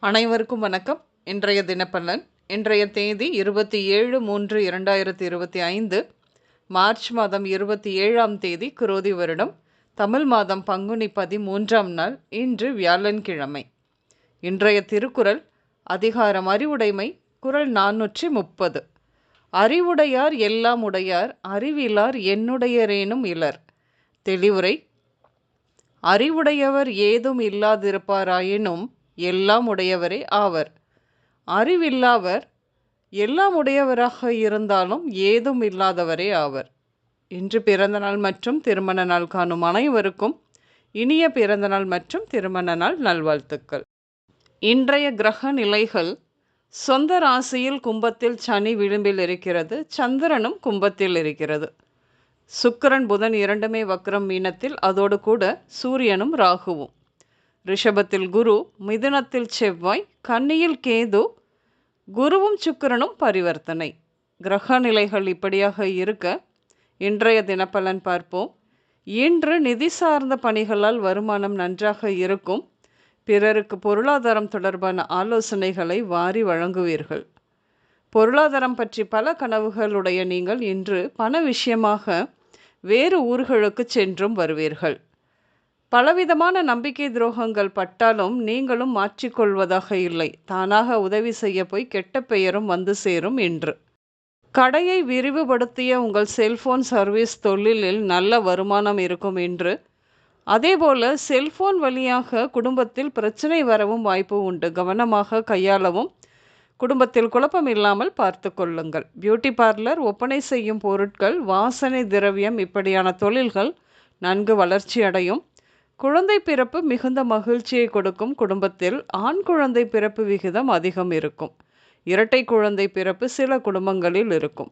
அனைவருக்கும் வணக்கம். இன்றைய தினப்பலன் இன்றைய தேதி இருபத்தி ஏழு மூன்று இரண்டாயிரத்தி இருபத்தி ஐந்து மார்ச் மாதம் இருபத்தி ஏழாம் தேதி குரோதி வருடம் தமிழ் மாதம் பங்குனி பதிமூன்றாம் நாள் இன்று வியாழன்கிழமை. இன்றைய திருக்குறள் அதிகாரம் அறிவுடைமை குரல் நானூற்றி முப்பது. அறிவுடையார் எல்லாம் உடையார் அறிவிலார் என்னுடையரேனும் இலர். தெளிவுரை அறிவுடையவர் ஏதும் இல்லாதிருப்பாராயினும் எல்லாம் உடையவரே ஆவர். அறிவில்லாவர் எல்லாம் உடையவராக இருந்தாலும் ஏதும் இல்லாதவரே ஆவர். இன்று பிறந்தநாள் மற்றும் திருமண நாள் காணும் அனைவருக்கும் இனிய பிறந்தநாள் மற்றும் திருமண நாள் நல்வாழ்த்துக்கள். இன்றைய கிரக நிலைகள் சொந்த ராசியில் கும்பத்தில் சனி விளிம்பில் இருக்கிறது சந்திரனும் கும்பத்தில் இருக்கிறது. சுக்கரன் புதன் இரண்டுமே வக்ரம் மீனத்தில் அதோடு கூட சூரியனும் ராகுவும். ரிஷபத்தில் குரு மிதுனத்தில் செவ்வாய் கன்னியில் கேது குருவும் சுக்கரனும் பரிவர்த்தனை. கிரக நிலைகள் இப்படியாக இருக்க இன்றைய தினப்பலன் பார்ப்போம். இன்று நிதி சார்ந்த பணிகளால் வருமானம் நன்றாக இருக்கும். பிறருக்கு பொருளாதாரம் தொடர்பான ஆலோசனைகளை வாரி வழங்குவீர்கள். பொருளாதாரம் பற்றி பல கனவுகளுடைய நீங்கள் இன்று பண விஷயமாக வேறு ஊர்களுக்கு சென்றும் வருவீர்கள். பலவிதமான நம்பிக்கை துரோகங்கள் பட்டாலும் நீங்களும் மாற்றிக்கொள்வதாக இல்லை. தானாக உதவி செய்ய போய் கெட்ட பெயரும் வந்து சேரும் என்று. கடையை விரிவுபடுத்திய உங்கள் செல்போன் சர்வீஸ் தொழிலில் நல்ல வருமானம் இருக்கும் என்று. அதேபோல செல்போன் வழியாக குடும்பத்தில் பிரச்சனை வரவும் வாய்ப்பு உண்டு. கவனமாக கையாளவும் குடும்பத்தில் குழப்பம் இல்லாமல் பார்த்து கொள்ளுங்கள். பியூட்டி பார்லர் ஒப்பனை செய்யும் பொருட்கள் வாசனை திரவியம் இப்படியான தொழில்கள் நன்கு வளர்ச்சி அடையும். குழந்தை பிறப்பு மிகுந்த மகிழ்ச்சியை கொடுக்கும் குடும்பத்தில் ஆண் குழந்தை பிறப்பு விகிதம் அதிகம் இருக்கும். இரட்டை குழந்தை பிறப்பு சில குடும்பங்களில் இருக்கும்.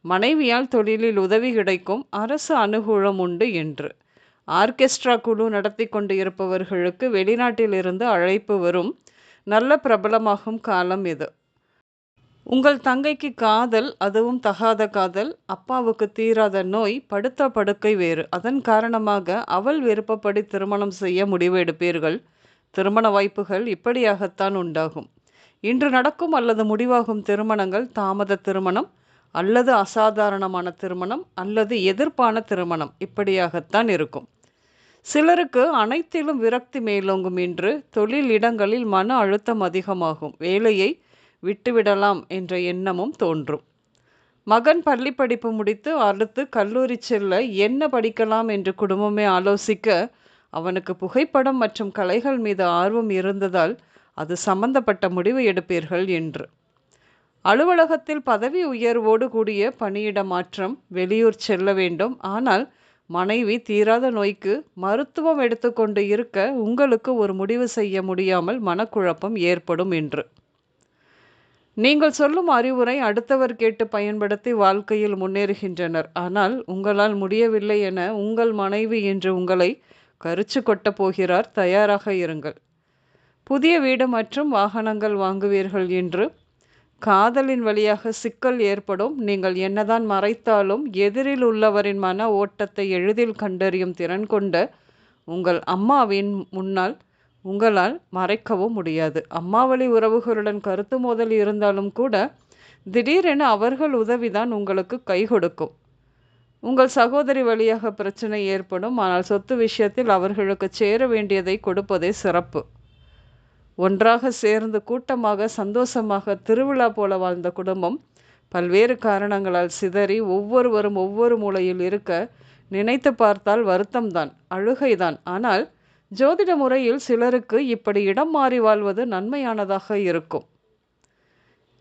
மனைவியால் தொழிலில் உதவி கிடைக்கும் அரசு அனுகூலம் உண்டு என்று. ஆர்கெஸ்ட்ரா குழு நடத்தி கொண்டு இருப்பவர்களுக்கு வெளிநாட்டிலிருந்து அழைப்பு வரும். நல்ல பிரபலமாகும் காலம் இது. உங்கள் தங்கைக்கு காதல் அதுவும் தகாத காதல் அப்பாவுக்கு தீராத நோய் படுத்த படுக்கை வேறு. அதன் காரணமாக அவள் விருப்பப்படி திருமணம் செய்ய முடிவு எடுப்பீர்கள். திருமண வாய்ப்புகள் இப்படியாகத்தான் உண்டாகும். இன்று நடக்கும் அல்லது முடிவாகும் திருமணங்கள் தாமத திருமணம் அல்லது அசாதாரணமான திருமணம் அல்லது எதிர்ப்பான திருமணம். இப்படியாகத்தான் இருக்கும். சிலருக்கு அனைத்திலும் விரக்தி மேலோங்கும் என்று தொழில் இடங்களில் மன அழுத்தம் அதிகமாகும். வேலையை விட்டுவிடலாம் என்ற எண்ணமும் தோன்றும். மகன் பள்ளி படிப்பு முடித்து அடுத்து கல்லூரி செல்ல என்ன படிக்கலாம் என்று குடும்பமே ஆலோசிக்க அவனுக்கு புகைப்படம் மற்றும் கலைகள் மீது ஆர்வம் இருந்ததால் அது சம்பந்தப்பட்ட முடிவு எடுப்பீர்கள் என்று. அலுவலகத்தில் பதவி உயர்வோடு கூடிய பணியிட மாற்றம் வெளியூர் செல்ல வேண்டும். ஆனால் மனைவி தீராத நோய்க்கு மருத்துவம் எடுத்துக்கொண்டு இருக்க உங்களுக்கு ஒரு முடிவு செய்ய முடியாமல் மனக்குழப்பம் ஏற்படும் என்று. நீங்கள் சொல்லும் அறிவுரை அடுத்தவர் கேட்டு பயன்படுத்தி வாழ்க்கையில் முன்னேறுகின்றனர். ஆனால் உங்களால் முடியவில்லை என உங்கள் மனைவி என்று உங்களை கரிச்சு கொட்டப் போகிறார். தயாராக இருங்கள். புதிய வீடு மற்றும் வாகனங்கள் வாங்குவீர்கள் என்று காதலின் வழியாக சிக்கல் ஏற்படும். நீங்கள் என்னதான் மறைத்தாலும் எதிரில் உள்ளவரின் மன ஓட்டத்தை எளிதில் கண்டறியும் திறன் கொண்ட உங்கள் அம்மாவின் முன்னால் உங்களால் மறைக்கவும் முடியாது. அம்மாவளி உறவுகளுடன் கருத்து மோதல் இருந்தாலும் கூட திடீரென அவர்கள் உதவிதான் உங்களுக்கு கை கொடுக்கும். உங்கள் சகோதரி வழியாக பிரச்சனை ஏற்படும். ஆனால் சொத்து விஷயத்தில் அவர்களுக்கு சேர வேண்டியதை கொடுப்பதே சிறப்பு. ஒன்றாக சேர்ந்து கூட்டமாக சந்தோஷமாக திருவிழா போல வாழ்ந்த குடும்பம் பல்வேறு காரணங்களால் சிதறி ஒவ்வொருவரும் ஒவ்வொரு மூலையில் இருக்க நினைத்து பார்த்தால் வருத்தம்தான் அழுகைதான். ஆனால் ஜோதிட முறையில் சிலருக்கு இப்படி இடம் மாறி வாழ்வது நன்மையானதாக இருக்கும்.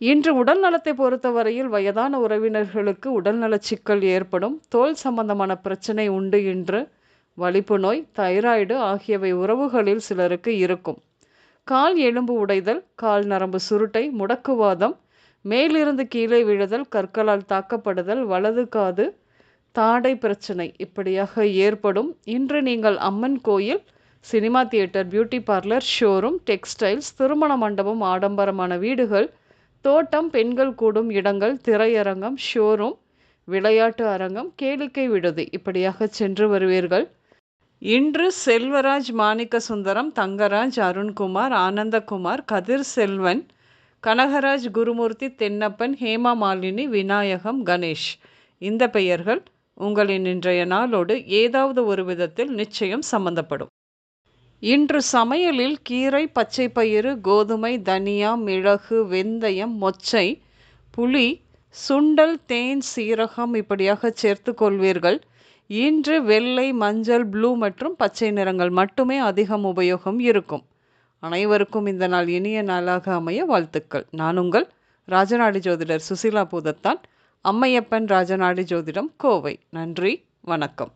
இன்று உடல் நலத்தை பொறுத்தவரையில் வயதான உறவினர்களுக்கு உடல்நலச் சிக்கல் ஏற்படும். தோல் சம்பந்தமான பிரச்சனை உண்டு என்று வலிப்பு நோய் தைராய்டு ஆகியவை உறவுகளில் சிலருக்கு இருக்கும். கால் எலும்பு உடைதல் கால் நரம்பு சுருட்டை முடக்குவாதம் மேலிருந்து கீழே விழுதல் கற்களால் தாக்கப்படுதல் வலது காது தாடை பிரச்சனை இப்படியாக ஏற்படும். இன்று நீங்கள் அம்மன் கோயில் cinema theatre beauty parlour showroom textiles திருமண மண்டபம் ஆடம்பரமான வீடுகள் தோட்டம் பெண்கள் கூடும் இடங்கள் திரையரங்கம் ஷோரூம் விளையாட்டு அரங்கம் கேளிக்கை விடுதி. இப்படியாக சென்று வருவீர்கள். இன்று செல்வராஜ் மாணிக்க சுந்தரம் தங்கராஜ் அருண்குமார் ஆனந்தகுமார் கதிர் செல்வன் கனகராஜ் குருமூர்த்தி தென்னப்பன் ஹேமா மாலினி விநாயகம் கணேஷ். இந்த பெயர்கள் உங்களின் இன்றைய நாளோடு ஏதாவது ஒரு விதத்தில் நிச்சயம் சம்பந்தப்படும். இன்று சமையலில் கீரை பச்சை பயிறு கோதுமை தனியா மிளகு வெந்தயம் மொச்சை புளி சுண்டல் தேன் சீரகம் இப்படியாக சேர்த்து கொள்வீர்கள். இன்று வெள்ளை மஞ்சள் ப்ளூ மற்றும் பச்சை நிறங்கள் மட்டுமே அதிகம் உபயோகம் இருக்கும். அனைவருக்கும் இந்த நாள் இனிய நாளாக அமைய வாழ்த்துக்கள். நான் உங்கள் ராஜநாடி ஜோதிடர் சுசிலா பூதத்தான். அம்மையப்பன் ராஜநாடி ஜோதிடம் கோவை. நன்றி வணக்கம்.